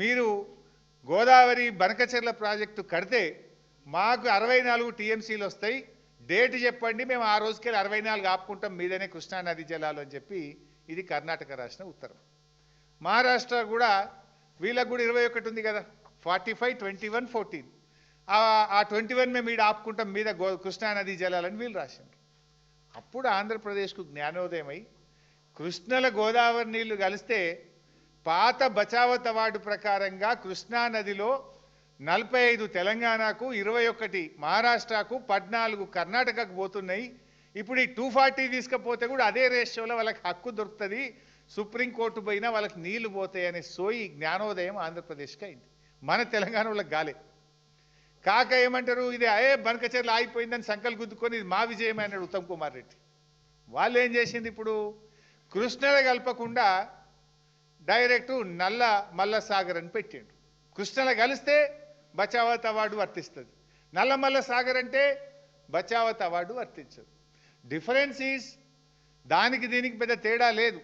మీరు గోదావరి బనకచెర్ల ప్రాజెక్టు కడితే మాకు అరవై నాలుగు టీఎంసీలు వస్తాయి. డేట్ చెప్పండి మేము ఆ రోజుకెళ్ళి అరవై నాలుగు ఆపుకుంటాం మీదనే కృష్ణా నది జలాలు అని చెప్పి ఇది కర్ణాటక రాసిన ఉత్తరం. మహారాష్ట్ర కూడా వీళ్ళకు కూడా ఇరవై ఒకటి ఉంది కదా forty five twenty one fourteen. ఆ ట్వంటీ వన్ మేము ఈడ ఆపుకుంటాం మీద గో కృష్ణానది జలాలని వీళ్ళు రాసిండ్రు. అప్పుడు ఆంధ్రప్రదేశ్కు జ్ఞానోదయమై కృష్ణల గోదావరి నీళ్ళు కలిస్తే పాత బచావత్ అవార్డు ప్రకారంగా కృష్ణా నదిలో నలభై ఐదు తెలంగాణకు ఇరవై ఒకటి మహారాష్ట్రకు పద్నాలుగు కర్ణాటకకు పోతున్నాయి. ఇప్పుడు ఈ టూ ఫార్టీ తీసుకపోతే కూడా అదే రేషియోలో వాళ్ళకి హక్కు దొరుకుతుంది. సుప్రీంకోర్టు పోయినా వాళ్ళకి నీళ్ళు పోతాయి అనే సోయి జ్ఞానోదయం ఆంధ్రప్రదేశ్కి అయింది. మన తెలంగాణ వాళ్ళకి గాలే కాక ఏమంటారు ఇది అయే బనకచర్లు ఆగిపోయిందని సంకల్ గుద్దుకొని ఇది మా విజయం అన్నాడు ఉత్తమ్ కుమార్ రెడ్డి. వాళ్ళు ఏం చేసింది ఇప్పుడు? కృష్ణలో కలపకుండా డైరెక్టు నల్ల మల్లసాగర్ అని పెట్టిండు. కృష్ణలో కలిస్తే బచావత్ అవార్డు వర్తిస్తుంది. నల్ల మల్లసాగర్ అంటే బచావత్ అవార్డు వర్తించదు. డిఫరెన్స్ ఈజ్ దానికి దీనికి పెద్ద తేడా లేదు.